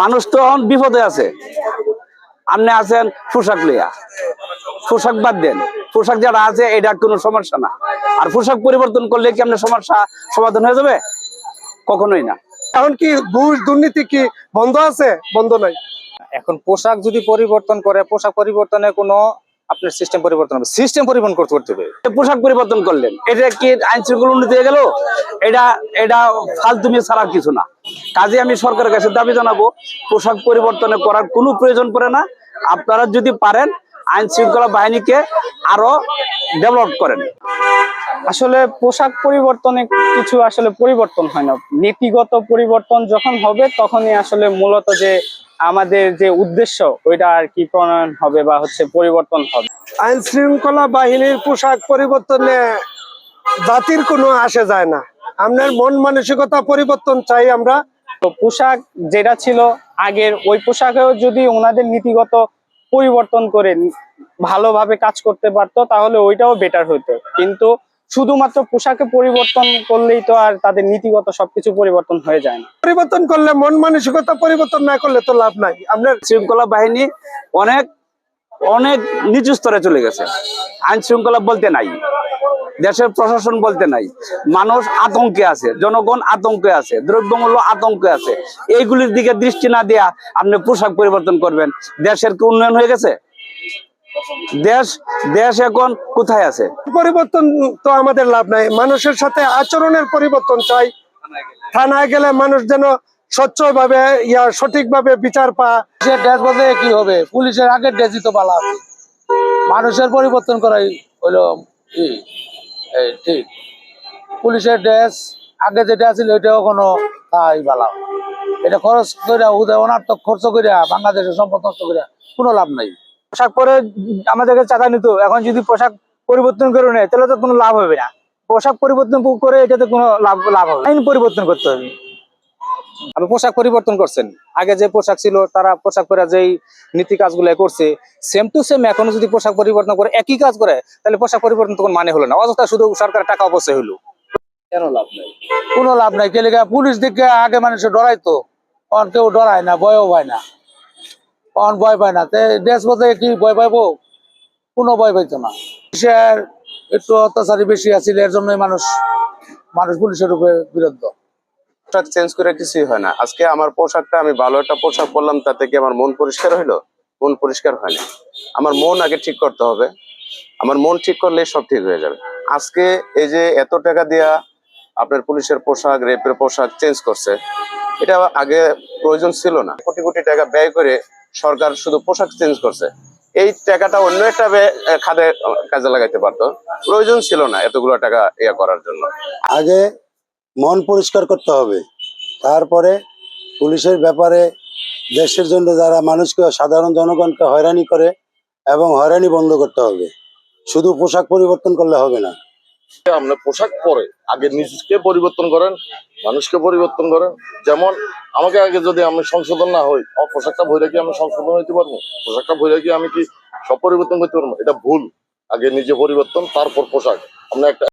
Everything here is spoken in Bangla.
মানুষ তো এখন বিপদে আছে। আপনি আছেন পোশাক লইয়া। পোশাক বাদ দেন। পোশাক যারা আছে এটা কোনো সমস্যা না। আর পোশাক পরিবর্তন করলে কি আপনার সমস্যা সমাধান হয়ে যাবে? কখনোই না। এখন কি ঘুষ দুর্নীতি কি বন্ধ আছে? বন্ধ নাই। এখন পোশাক যদি পরিবর্তন করে পোশাক পরিবর্তনে কোনো আপনার সিস্টেম পরিবর্তন হবে। সিস্টেম পরিবর্তন করতে করতে হবে। পোশাক পরিবর্তন করলেন। এটা কি আইন শৃঙ্খলা উন্নতি হয়ে গেল? এটা এটা ফালতুমি ছাড়া কিছু না। কাজে আমি সরকারের কাছে দাবি জানাব পোশাক পরিবর্তনে করার কোনো প্রয়োজন পড়ে না। আপনারা যদি পারেন আইন শৃঙ্খলা বাহিনীকে আরও ডেভেলপ করেন। আসলে পোশাক পরিবর্তনে কিছু আসলে পরিবর্তন হয় না। নীতিগত পরিবর্তন যখন হবে তখনই আসলে মূলত যে আমাদের যে উদ্দেশ্য ওইটা আর কি প্রণয়ন হবে বা হচ্ছে পরিবর্তন হবে। আইন শৃঙ্খলা বাহিনীর পোশাক পরিবর্তনে জাতির কোনো আসে যায় না। আপনার মন মানসিকতা পরিবর্তন চাই আমরা। তো পোশাক যেটা ছিল আগের, ওই পোশাকেও যদি ওনাদের নীতিগত পরিবর্তন করে ভালোভাবে কাজ করতে পারতো, তাহলে ওইটাও বেটার হতো। কিন্তু শুধুমাত্র পোশাকে পরিবর্তন করলেই তো আর তাদের নীতিগত সবকিছু পরিবর্তন হয়ে যায় না। পরিবর্তন করলে মন মানসিকতা পরিবর্তন না করলে তো লাভ নাই। আপনার শৃঙ্খলা বাহিনী অনেক অনেক নিচু স্তরে চলে গেছে। আইন শৃঙ্খলা বলতে নাই। দেশের প্রশাসন বলতে নাই। মানুষ আতঙ্কে আছে, জনগণ আতঙ্কে আছে, দ্রব্যমূল্য আতঙ্কে আছে। এইগুলির দিকে দৃষ্টি না দেয়া আপনি পোশাক পরিবর্তন করবেন। দেশের কি উন্নয়ন হয়ে গেছে? দেশ দেশ এখন কোথায় আছে? পরিবর্তন তো আমাদের লাভ নাই। মানুষের সাথে আচরণের পরিবর্তন চাই। থানায় গেলে মানুষ যেন স্বচ্ছভাবে ইয়া, সঠিকভাবে বিচার পা ড্রেস বলতে কি হবে? পুলিশের আগের ড্রেসই তো আছে মানুষের পরিবর্তন করাই হলো ঠিক। পুলিশের ড্রেস আগে যেটা ছিল ওইটাও কোনো তাই ভালো এটা খরচ করে অনার্থক খরচ করে, বাংলাদেশের সম্পদ নষ্ট করে, কোনো লাভ নাই। পোশাক পরে আমাদেরকে চাঁদা নিত, এখন যদি পোশাক পরিবর্তন করে নেয়, তাহলে তো কোনো লাভ হবে না। পোশাক পরিবর্তন করে এটাতে কোনো লাভ লাভ হবে। আইন পরিবর্তন করতে হবে। আপনি পোশাক পরিবর্তন করছেন। আগে যে পোশাক ছিল তারা পোশাক পরে যেই নীতি কাজগুলো করছে সেম টু সেম এখনও যদি পোশাক পরিবর্তন করে একই কাজ করে তাহলে পোশাক পরিবর্তন তখন মানে হলো না। অযথা শুধু সরকারের টাকা অপচয় হলো কেন লাভ নাই? কোনো লাভ নাই। কে লেগে পুলিশ দিকে আগে মানুষ ডরাইতো। অন কেউ ডরায় না ভয়ও পায় না। অন ভয় পায় না। তে ড্রেস বলতে কি ভয় পাইবো? কোনো ভয় পাইতো না। পুলিশের একটু অত্যাচারী বেশি আছিল এর জন্যই মানুষ মানুষ পুলিশের উপরে বিরুদ্ধ। পোশাক চেঞ্জ করে কিছুই হয় না। আজকে আমার পোশাকটা আমি ভালো একটা পোশাক পরলাম তাতে কি আমার মন পরিষ্কার হইল? মন পরিষ্কার হয় না আমার মন আগে ঠিক করতে হবে। আমার মন ঠিক করলে সব ঠিক হয়ে যাবে। আজকে এই যে এত টাকা দিয়া আপনার পুলিশের পোশাক রেপের পোশাক চেঞ্জ করছে, এটা আগে প্রয়োজন ছিল না। কোটি কোটি টাকা ব্যয় করে সরকার শুধু পোশাক চেঞ্জ করছে। এই টাকাটা অন্য একটা খাতে, কাজে লাগাইতে পারতো। প্রয়োজন ছিল না এতগুলো টাকা ইয়া করার জন্য। আগে মন পরিষ্কার করতে হবে। তারপরে পুলিশের ব্যাপারে দেশের জন্য যারা মানুষকে সাধারণ জনগণকে হয়রানি করে এবং হয়রানি বন্ধ করতে হবে। শুধু পোশাক পরিবর্তন করলে হবে না। আমরা পোশাক পরে আগে নিজকে পরিবর্তন করেন, মানুষকে পরিবর্তন করেন। যেমন আমাকে আগে যদি আমি সংশোধন না হই, আমার পোশাকটা ভরে কি আমি সংশোধন হইতে পারব? পোশাকটা ভরে কি আমি কি সব পরিবর্তন করতে পারব? এটা ভুল। আগে নিজে পরিবর্তন, তারপর পোশাক। আমরা একটা